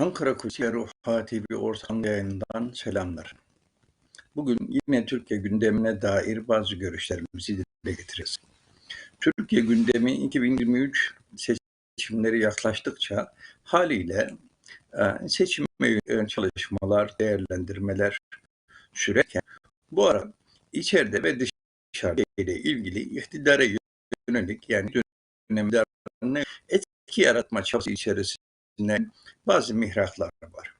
Ankara Kulisiye Ruh TV ortam yayından selamlar. Bugün yine Türkiye gündemine dair bazı görüşlerimizi dile getireceğiz. Türkiye gündemi 2023 seçimleri yaklaştıkça haliyle e, seçim çalışmalar, değerlendirmeler sürerken bu ara içeride ve dışarıda ile ilgili iktidara yönelik yani dönemde etki yaratma çabası içerisinde bazı mihraklar var.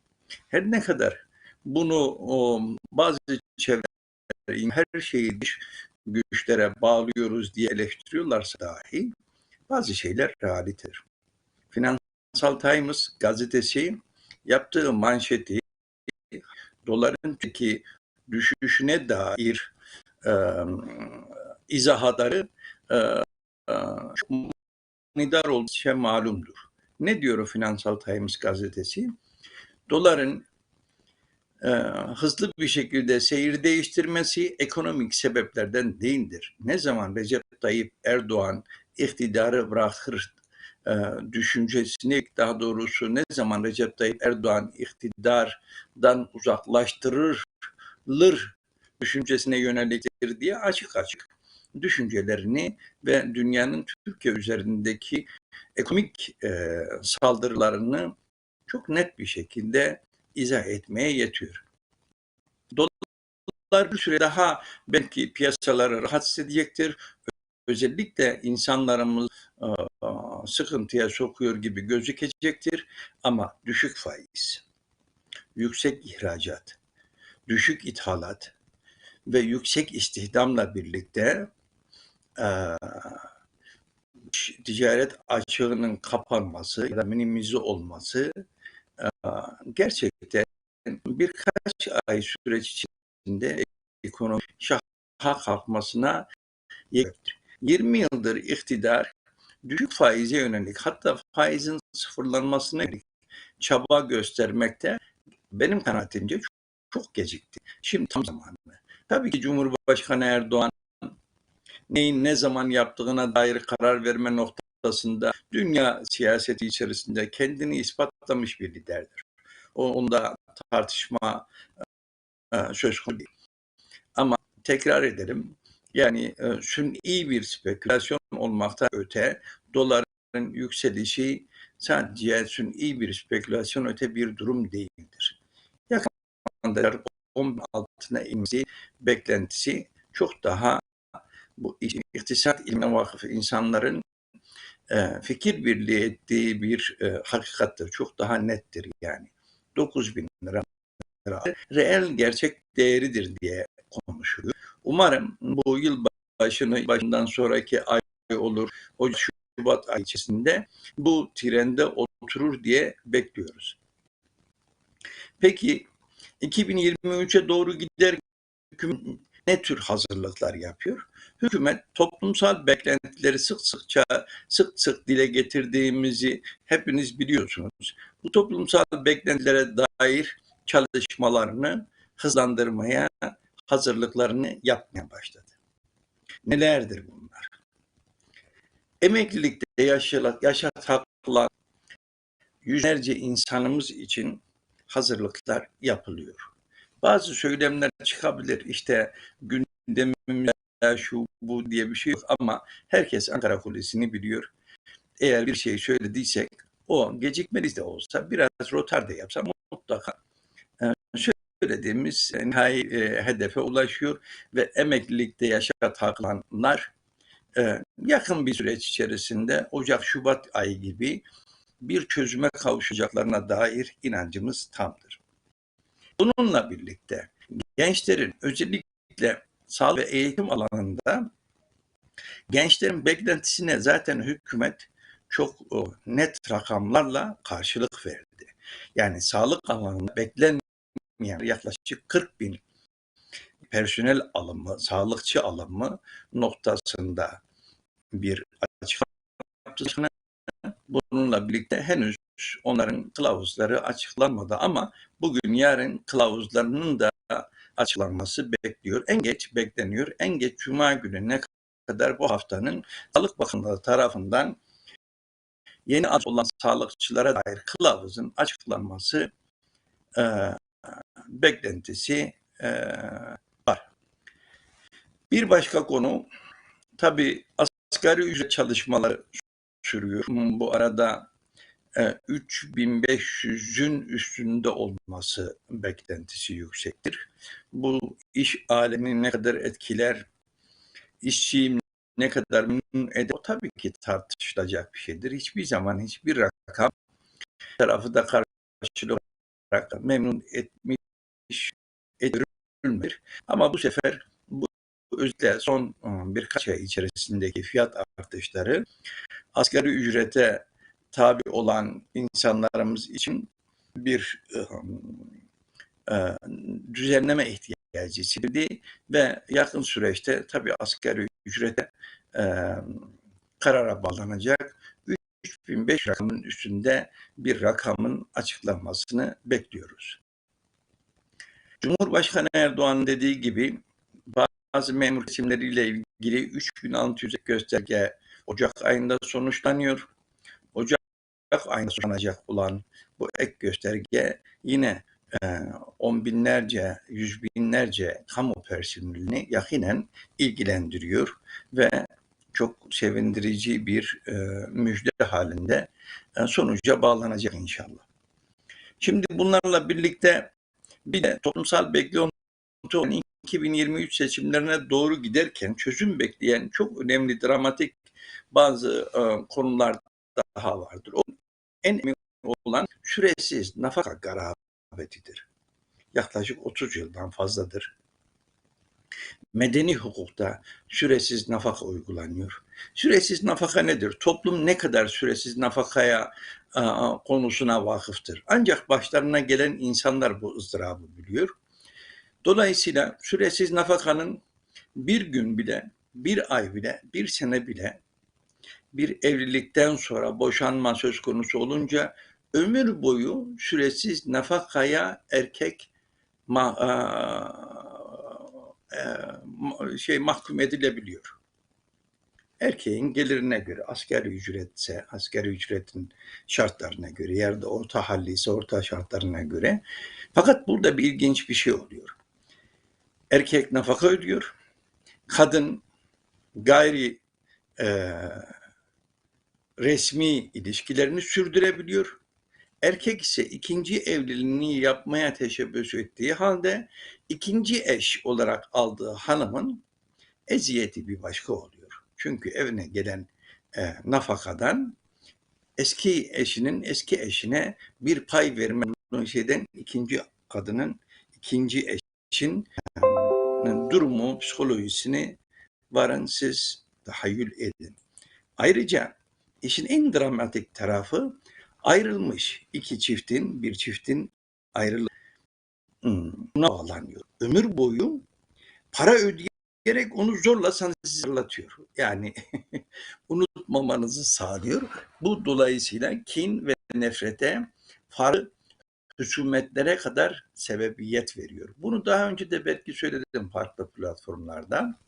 Her ne kadar bunu o, bazı çevreler her şeyi dış güçlere bağlıyoruz diye eleştiriyorlarsa dahi bazı şeyler realitedir. Finansal Times gazetesi yaptığı manşeti doların ki düşüşüne dair e, izahatları e, e, manidar olduğu şey malumdur. Ne diyor o Finansal Times gazetesi? Doların e, hızlı bir şekilde seyir değiştirmesi ekonomik sebeplerden değildir. Ne zaman Recep Tayyip Erdoğan iktidarı bırakır e, düşüncesini daha doğrusu ne zaman Recep Tayyip Erdoğan iktidardan uzaklaştırılır düşüncesine yöneliktir diye açık açık düşüncelerini ve dünyanın Türkiye üzerindeki ekonomik e, saldırılarını çok net bir şekilde izah etmeye yetiyor. Dolar bir süre daha belki piyasaları rahatsız edecektir. Özellikle insanlarımız e, sıkıntıya sokuyor gibi gözükecektir. Ama düşük faiz, yüksek ihracat, düşük ithalat ve yüksek istihdamla birlikte ticaret açığının kapanması ya da minimize olması e, gerçekten birkaç ay süreç içinde ekonomi şaha kalkmasına yettir. 20 yıldır iktidar düşük faize yönelik hatta faizin sıfırlanmasına yönelik çaba göstermekte benim kanaatimce çok, çok gecikti. Şimdi tam zamanı. Tabii ki Cumhurbaşkanı Erdoğan neyin ne zaman yaptığına dair karar verme noktasında dünya siyaseti içerisinde kendini ispatlamış bir liderdir. Onda tartışma e, söz konusu değil. Ama tekrar edelim. Yani e, iyi bir spekülasyon olmakta öte doların yükselişi sadece iyi bir spekülasyon öte bir durum değildir. Yakın 10 altına inmesi beklentisi çok daha bu iktisat ilmine vakıf insanların e, fikir birliği ettiği bir e, hakikattir. Çok daha nettir yani. 9 bin lira reel gerçek değeridir diye konuşuyor. Umarım bu yıl başını başından sonraki ay olur. O Şubat ay içerisinde bu trende oturur diye bekliyoruz. Peki 2023'e doğru gider ne tür hazırlıklar yapıyor? Hükümet toplumsal beklentileri sık sıkça sık sık dile getirdiğimizi hepiniz biliyorsunuz. Bu toplumsal beklentilere dair çalışmalarını hızlandırmaya hazırlıklarını yapmaya başladı. Nelerdir bunlar? Emeklilikte yaşat, yaşat haklı yüzlerce insanımız için hazırlıklar yapılıyor. Bazı söylemler çıkabilir. İşte gündemimde şu bu diye bir şey yok ama herkes Ankara Kulesi'ni biliyor. Eğer bir şey söylediysek o gecikmeli de olsa biraz rotar da yapsa mutlaka e, söylediğimiz nihai e, hedefe ulaşıyor ve emeklilikte yaşat haklananlar e, yakın bir süreç içerisinde Ocak-Şubat ayı gibi bir çözüme kavuşacaklarına dair inancımız tamdır. Bununla birlikte gençlerin özellikle sağlık ve eğitim alanında gençlerin beklentisine zaten hükümet çok net rakamlarla karşılık verdi. Yani sağlık alanında beklenmeyen yaklaşık 40 bin personel alımı, sağlıkçı alımı noktasında bir açıklama yaptı. Bununla birlikte henüz onların kılavuzları açıklanmadı ama bugün yarın kılavuzlarının da açıklanması bekliyor. En geç bekleniyor. En geç Cuma gününe kadar bu haftanın Sağlık Bakanlığı tarafından yeni ad olan sağlıkçılara dair kılavuzun açıklanması e, beklentisi e, var. Bir başka konu tabi asgari ücret çalışmaları sürüyor. Bu arada 3500'ün e, üstünde olması beklentisi yüksektir. Bu iş alemini ne kadar etkiler, işçiyi ne kadar memnun eder, o tabii ki tartışılacak bir şeydir. Hiçbir zaman hiçbir rakam tarafı da karşılık olarak memnun etmiş, edilmir. Ama bu sefer özellikle son ıı, birkaç ay içerisindeki fiyat artışları asgari ücrete tabi olan insanlarımız için bir e, düzenleme ihtiyacı hissedildi ve yakın süreçte tabi asgari ücrete karara bağlanacak 3005 rakamın üstünde bir rakamın açıklanmasını bekliyoruz. Cumhurbaşkanı Erdoğan dediği gibi bazı memur kesimleriyle ilgili 3600 gösterge Ocak ayında sonuçlanıyor. Ocak ayında sonuçlanacak olan bu ek gösterge yine e, on binlerce, yüz binlerce kamu personelini yakinen ilgilendiriyor ve çok sevindirici bir e, müjde halinde e, sonuca bağlanacak inşallah. Şimdi bunlarla birlikte bir de toplumsal beklenti 2023 seçimlerine doğru giderken çözüm bekleyen çok önemli dramatik bazı e, konular daha vardır. O en önemli olan süresiz nafaka garabetidir. Yaklaşık 30 yıldan fazladır. Medeni hukukta süresiz nafaka uygulanıyor. Süresiz nafaka nedir? Toplum ne kadar süresiz nafakaya a, e, konusuna vakıftır. Ancak başlarına gelen insanlar bu ızdırabı biliyor. Dolayısıyla süresiz nafakanın bir gün bile, bir ay bile, bir sene bile bir evlilikten sonra boşanma söz konusu olunca ömür boyu süresiz nafakaya erkek ma, e, şey mahkum edilebiliyor. Erkeğin gelirine göre asgari ücretse asgari ücretin şartlarına göre yerde orta halli ise orta şartlarına göre fakat burada bir ilginç bir şey oluyor. Erkek nafaka ödüyor. Kadın gayri e, resmi ilişkilerini sürdürebiliyor. Erkek ise ikinci evliliğini yapmaya teşebbüs ettiği halde ikinci eş olarak aldığı hanımın eziyeti bir başka oluyor. Çünkü evine gelen e, nafakadan eski eşinin eski eşine bir pay verme şeyden ikinci kadının ikinci eşin e, durumu, psikolojisini varın siz tahayyül edin. Ayrıca işin en dramatik tarafı ayrılmış iki çiftin, bir çiftin ayrılığı hmm, bağlanıyor. Ömür boyu para ödeyerek onu zorla sana hatırlatıyor. Yani unutmamanızı sağlıyor. Bu dolayısıyla kin ve nefrete farklı husumetlere kadar sebebiyet veriyor. Bunu daha önce de belki söyledim farklı platformlarda.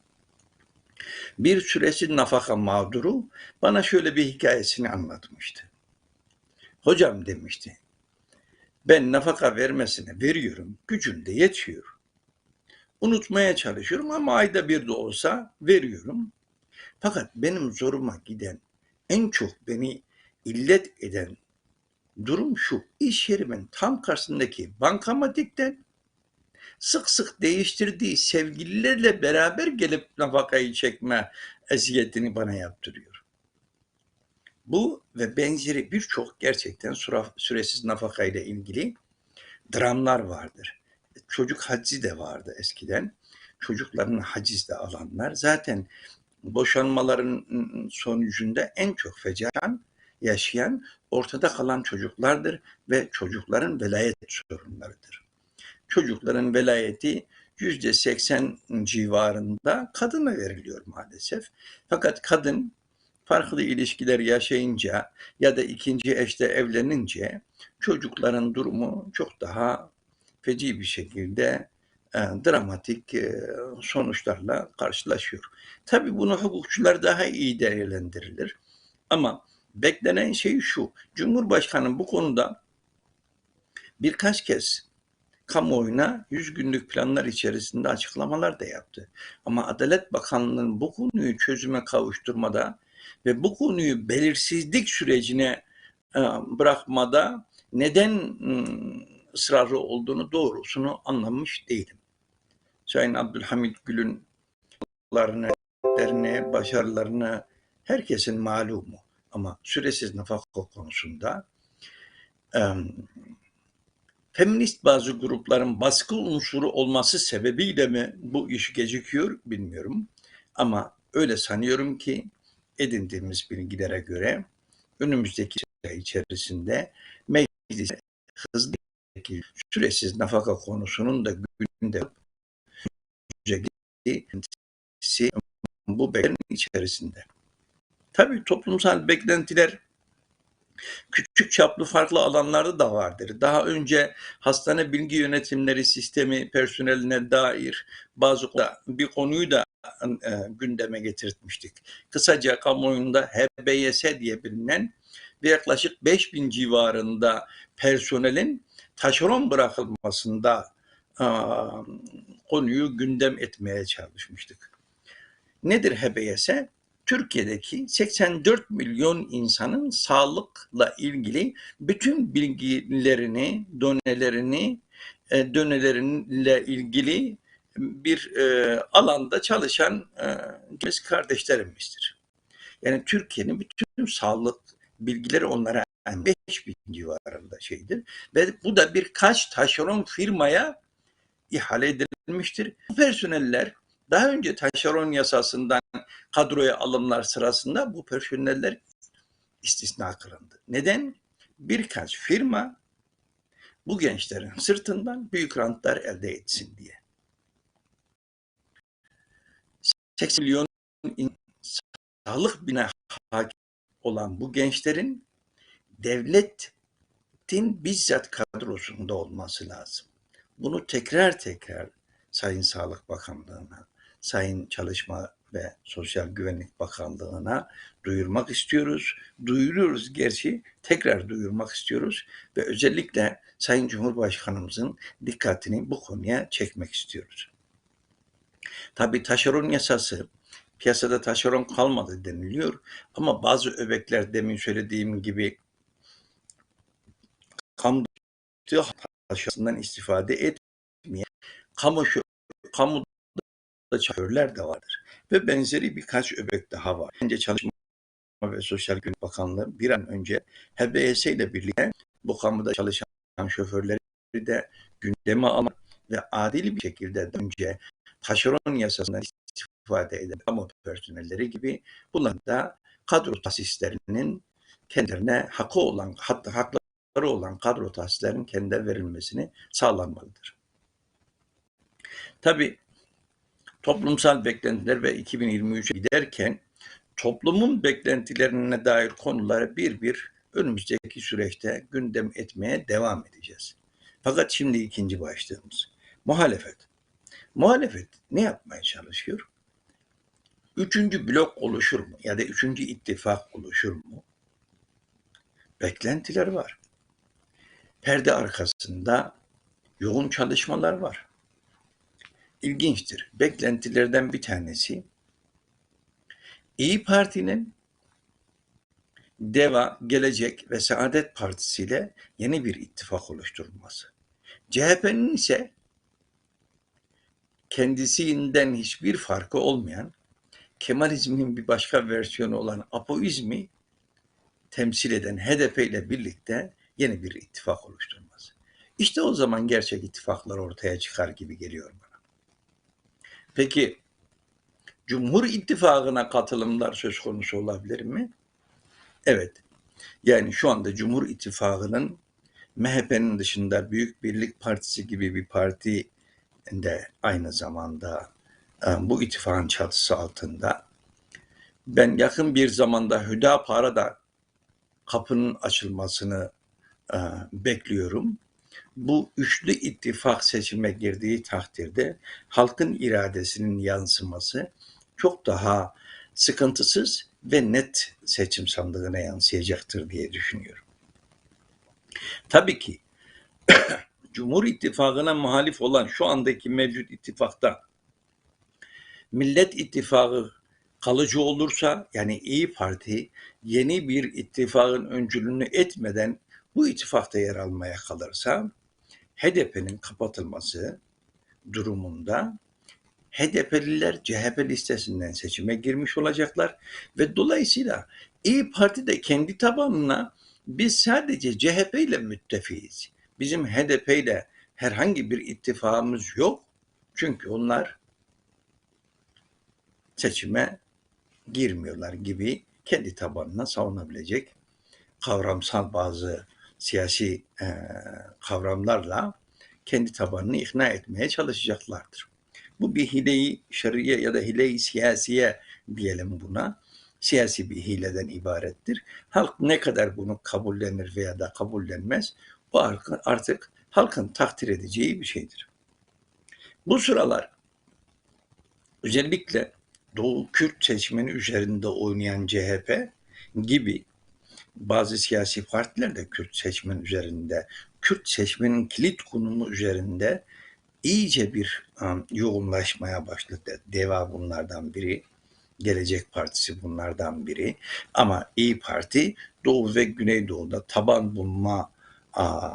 Bir süresi nafaka mağduru bana şöyle bir hikayesini anlatmıştı. Hocam demişti, ben nafaka vermesine veriyorum, gücüm de yetiyor. Unutmaya çalışıyorum ama ayda bir de olsa veriyorum. Fakat benim zoruma giden, en çok beni illet eden durum şu. İş yerimin tam karşısındaki bankamatikten sık sık değiştirdiği sevgililerle beraber gelip nafakayı çekme eziyetini bana yaptırıyor. Bu ve benzeri birçok gerçekten süresiz nafaka ile ilgili dramlar vardır. Çocuk haczi de vardı eskiden. Çocuklarını hacizde alanlar zaten boşanmaların sonucunda en çok fecan yaşayan ortada kalan çocuklardır ve çocukların velayet sorunlarıdır. Çocukların velayeti yüzde seksen civarında kadına veriliyor maalesef. Fakat kadın farklı ilişkiler yaşayınca ya da ikinci eşte evlenince çocukların durumu çok daha feci bir şekilde e, dramatik e, sonuçlarla karşılaşıyor. Tabii bunu hukukçular daha iyi değerlendirilir. Ama beklenen şey şu. Cumhurbaşkanı bu konuda birkaç kez kamuoyuna 100 günlük planlar içerisinde açıklamalar da yaptı. Ama Adalet Bakanlığı'nın bu konuyu çözüme kavuşturmada ve bu konuyu belirsizlik sürecine e, bırakmada neden ısrarlı olduğunu doğrusunu anlamış değilim. Sayın Abdülhamit Gül'ün başarılarını herkesin malumu. Ama süresiz nafaka konusunda e, feminist bazı grupların baskı unsuru olması sebebiyle mi bu iş gecikiyor bilmiyorum. Ama öyle sanıyorum ki edindiğimiz bilgilere göre önümüzdeki süre içerisinde meclise hızlı süresiz nafaka konusunun da günde bu beklerin içerisinde. Tabii toplumsal beklentiler küçük çaplı farklı alanlarda da vardır. Daha önce hastane bilgi yönetimleri sistemi personeline dair bazı bir konuyu da e, gündeme getirtmiştik. Kısaca kamuoyunda HBYS diye bilinen ve yaklaşık 5000 civarında personelin taşeron bırakılmasında konuyu gündem etmeye çalışmıştık. Nedir HBYS? Türkiye'deki 84 milyon insanın sağlıkla ilgili bütün bilgilerini, donelerini, e, dönelerinle ilgili bir e, alanda çalışan e, kardeşlerimizdir. Yani Türkiye'nin bütün sağlık bilgileri onlara yani 5 bin civarında şeydir. Ve bu da birkaç taşeron firmaya ihale edilmiştir. Bu personeller daha önce taşeron yasasından kadroya alımlar sırasında bu personeller istisna kılındı. Neden? Birkaç firma bu gençlerin sırtından büyük rantlar elde etsin diye. 80 milyon sağlık bina hakim olan bu gençlerin devletin bizzat kadrosunda olması lazım. Bunu tekrar tekrar Sayın Sağlık Bakanlığı'na, Sayın Çalışma ve Sosyal Güvenlik Bakanlığı'na duyurmak istiyoruz. Duyuruyoruz gerçi tekrar duyurmak istiyoruz ve özellikle Sayın Cumhurbaşkanımızın dikkatini bu konuya çekmek istiyoruz. Tabi taşeron yasası piyasada taşeron kalmadı deniliyor ama bazı öbekler demin söylediğim gibi kamu taşerondan istifade etmeyen kamu kamu şoförler de vardır. Ve benzeri birkaç öbek daha var. Bence Çalışma ve Sosyal Güvenlik Bakanlığı bir an önce HBS ile birlikte bu kamuda çalışan şoförleri de gündeme almak ve adil bir şekilde önce taşeron yasasından istifade eden kamu personelleri gibi bunların da kadro tahsislerinin kendilerine hakkı olan hatta hakları olan kadro tahsislerinin kendine verilmesini sağlanmalıdır. Tabi toplumsal beklentiler ve 2023'e giderken toplumun beklentilerine dair konuları bir bir önümüzdeki süreçte gündem etmeye devam edeceğiz. Fakat şimdi ikinci başlığımız muhalefet. Muhalefet ne yapmaya çalışıyor? Üçüncü blok oluşur mu? Ya da üçüncü ittifak oluşur mu? Beklentiler var. Perde arkasında yoğun çalışmalar var. İlginçtir. Beklentilerden bir tanesi İyi Parti'nin Deva, Gelecek ve Saadet Partisi ile yeni bir ittifak oluşturulması. CHP'nin ise kendisinden hiçbir farkı olmayan Kemalizmin bir başka versiyonu olan Apoizmi temsil eden HDP ile birlikte yeni bir ittifak oluşturması. İşte o zaman gerçek ittifaklar ortaya çıkar gibi geliyor. Peki Cumhur İttifakı'na katılımlar söz konusu olabilir mi? Evet. Yani şu anda Cumhur İttifakı'nın MHP'nin dışında Büyük Birlik Partisi gibi bir parti de aynı zamanda e, bu ittifakın çatısı altında. Ben yakın bir zamanda Hüdapar'a da kapının açılmasını e, bekliyorum. Bu üçlü ittifak seçime girdiği takdirde halkın iradesinin yansıması çok daha sıkıntısız ve net seçim sandığına yansıyacaktır diye düşünüyorum. Tabii ki Cumhur İttifakı'na muhalif olan şu andaki mevcut ittifakta Millet İttifakı kalıcı olursa yani İyi Parti yeni bir ittifakın öncülüğünü etmeden bu ittifakta yer almaya kalırsa HDP'nin kapatılması durumunda HDP'liler CHP listesinden seçime girmiş olacaklar ve dolayısıyla İyi Parti de kendi tabanına biz sadece CHP ile müttefiyiz. Bizim HDP ile herhangi bir ittifakımız yok. Çünkü onlar seçime girmiyorlar gibi kendi tabanına savunabilecek kavramsal bazı siyasi e, kavramlarla kendi tabanını ikna etmeye çalışacaklardır. Bu bir hile-i şer'iye ya da hile-i siyasiye diyelim buna. Siyasi bir hileden ibarettir. Halk ne kadar bunu kabullenir veya da kabullenmez, bu artık halkın takdir edeceği bir şeydir. Bu sıralar özellikle Doğu Kürt seçmeni üzerinde oynayan CHP gibi bazı siyasi partiler de Kürt seçmen üzerinde, Kürt seçmenin kilit konumu üzerinde iyice bir um, yoğunlaşmaya başladı. Deva bunlardan biri, Gelecek Partisi bunlardan biri. Ama İyi Parti Doğu ve Güneydoğu'da taban bulma a,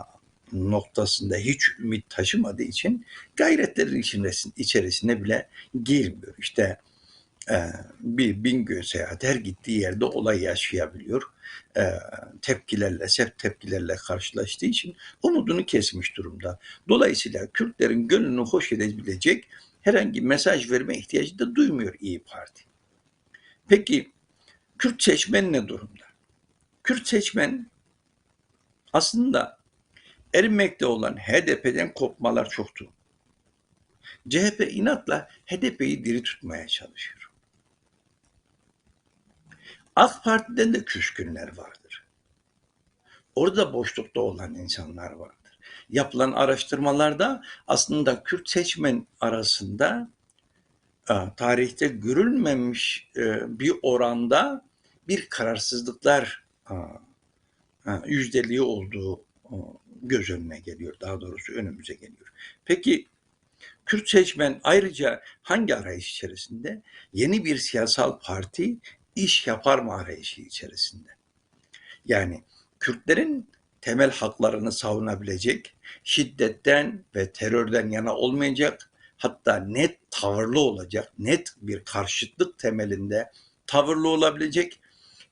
noktasında hiç ümit taşımadığı için gayretlerin içerisine bile girmiyor. İşte e, bir Bingöl seyahat her gittiği yerde olay yaşayabiliyor. E, tepkilerle, sert tepkilerle karşılaştığı için umudunu kesmiş durumda. Dolayısıyla Kürtlerin gönlünü hoş edebilecek herhangi mesaj verme ihtiyacı da duymuyor İyi Parti. Peki Kürt seçmen ne durumda? Kürt seçmen aslında erimekte olan HDP'den kopmalar çoktu. CHP inatla HDP'yi diri tutmaya çalışıyor. AK Parti'den de küskünler vardır. Orada boşlukta olan insanlar vardır. Yapılan araştırmalarda aslında Kürt seçmen arasında e, tarihte görülmemiş e, bir oranda bir kararsızlıklar e, yüzdeliği olduğu göz önüne geliyor. Daha doğrusu önümüze geliyor. Peki Kürt seçmen ayrıca hangi arayış içerisinde? Yeni bir siyasal parti iş yapar mı arayışı içerisinde. Yani Kürtlerin temel haklarını savunabilecek, şiddetten ve terörden yana olmayacak, hatta net tavırlı olacak, net bir karşıtlık temelinde tavırlı olabilecek,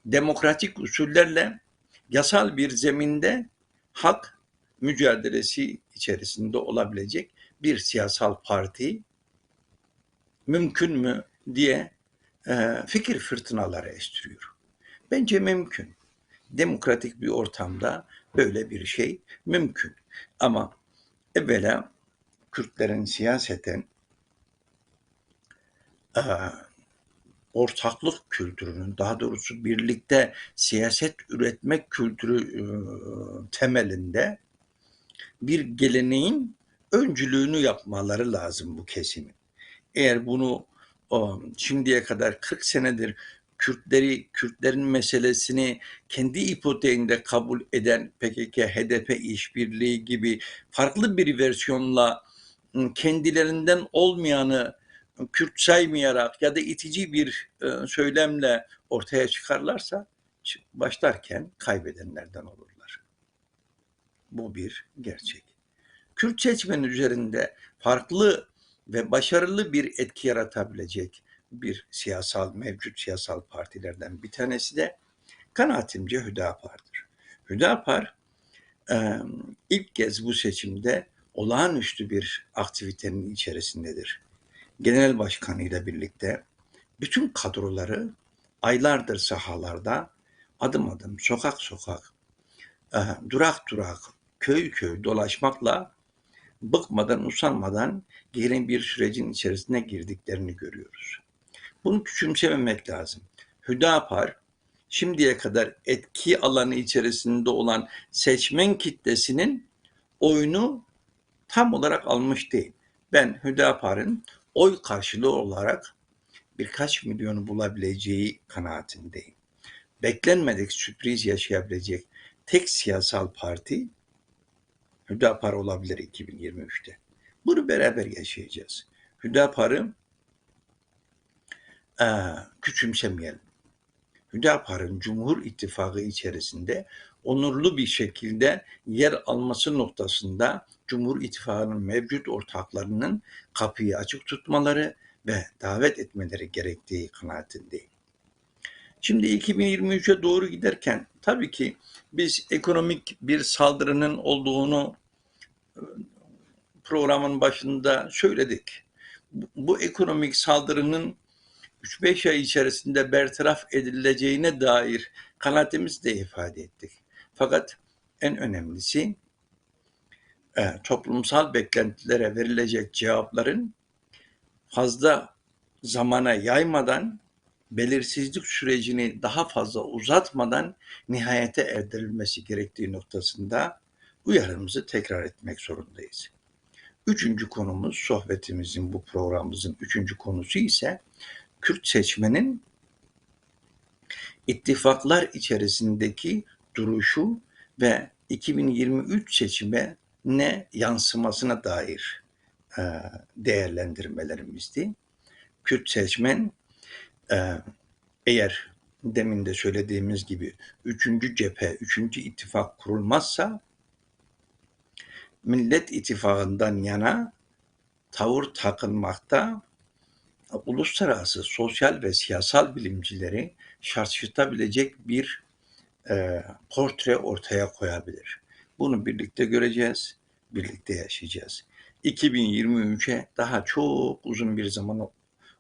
demokratik usullerle yasal bir zeminde hak mücadelesi içerisinde olabilecek bir siyasal parti mümkün mü diye fikir fırtınaları estiriyor. Bence mümkün. Demokratik bir ortamda böyle bir şey mümkün. Ama evvela Kürtlerin siyaseten e, ortaklık kültürünün, daha doğrusu birlikte siyaset üretmek kültürü e, temelinde bir geleneğin öncülüğünü yapmaları lazım bu kesimin. Eğer bunu o, şimdiye kadar 40 senedir Kürtleri, Kürtlerin meselesini kendi ipoteğinde kabul eden PKK, HDP işbirliği gibi farklı bir versiyonla ıı, kendilerinden olmayanı Kürt saymayarak ya da itici bir e, söylemle ortaya çıkarlarsa başlarken kaybedenlerden olurlar. Bu bir gerçek. Kürt seçmen üzerinde farklı ve başarılı bir etki yaratabilecek bir siyasal, mevcut siyasal partilerden bir tanesi de kanaatimce Hüdapar'dır. Hüdapar ilk kez bu seçimde olağanüstü bir aktivitenin içerisindedir. Genel başkanıyla birlikte bütün kadroları aylardır sahalarda adım adım, sokak sokak, durak durak, köy köy dolaşmakla bıkmadan, usanmadan gelin bir sürecin içerisine girdiklerini görüyoruz. Bunu küçümsememek lazım. Hüdapar şimdiye kadar etki alanı içerisinde olan seçmen kitlesinin oyunu tam olarak almış değil. Ben Hüdapar'ın oy karşılığı olarak birkaç milyonu bulabileceği kanaatindeyim. Beklenmedik sürpriz yaşayabilecek tek siyasal parti Hüdapar olabilir 2023'te. Bunu beraber yaşayacağız. Hüdapar'ı e, küçümsemeyelim. Hüdapar'ın Cumhur İttifakı içerisinde onurlu bir şekilde yer alması noktasında Cumhur İttifakı'nın mevcut ortaklarının kapıyı açık tutmaları ve davet etmeleri gerektiği kanaatindeyim. Şimdi 2023'e doğru giderken tabii ki biz ekonomik bir saldırının olduğunu e, programın başında söyledik. Bu, ekonomik saldırının 3-5 ay içerisinde bertaraf edileceğine dair kanaatimizi de ifade ettik. Fakat en önemlisi e, toplumsal beklentilere verilecek cevapların fazla zamana yaymadan belirsizlik sürecini daha fazla uzatmadan nihayete erdirilmesi gerektiği noktasında uyarımızı tekrar etmek zorundayız. Üçüncü konumuz, sohbetimizin, bu programımızın üçüncü konusu ise Kürt seçmenin ittifaklar içerisindeki duruşu ve 2023 seçime ne yansımasına dair değerlendirmelerimizdi. Kürt seçmen eğer demin de söylediğimiz gibi üçüncü cephe, üçüncü ittifak kurulmazsa Millet İttifakı'ndan yana tavır takılmakta uluslararası sosyal ve siyasal bilimcileri şaşırtabilecek bir e, portre ortaya koyabilir. Bunu birlikte göreceğiz, birlikte yaşayacağız. 2023'e daha çok uzun bir zaman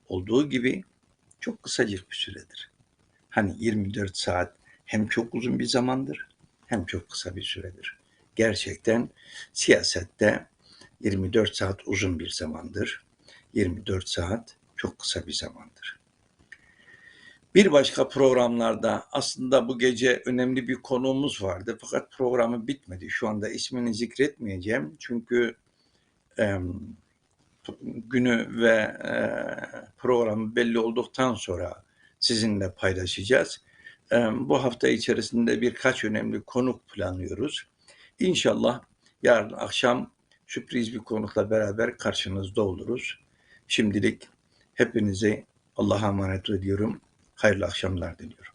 olduğu gibi çok kısacık bir süredir. Hani 24 saat hem çok uzun bir zamandır hem çok kısa bir süredir. Gerçekten siyasette 24 saat uzun bir zamandır. 24 saat çok kısa bir zamandır. Bir başka programlarda aslında bu gece önemli bir konuğumuz vardı fakat programı bitmedi. Şu anda ismini zikretmeyeceğim çünkü günü ve e, programı belli olduktan sonra sizinle paylaşacağız. E, bu hafta içerisinde birkaç önemli konuk planlıyoruz. İnşallah yarın akşam sürpriz bir konukla beraber karşınızda oluruz. Şimdilik hepinize Allah'a emanet ediyorum. Hayırlı akşamlar diliyorum.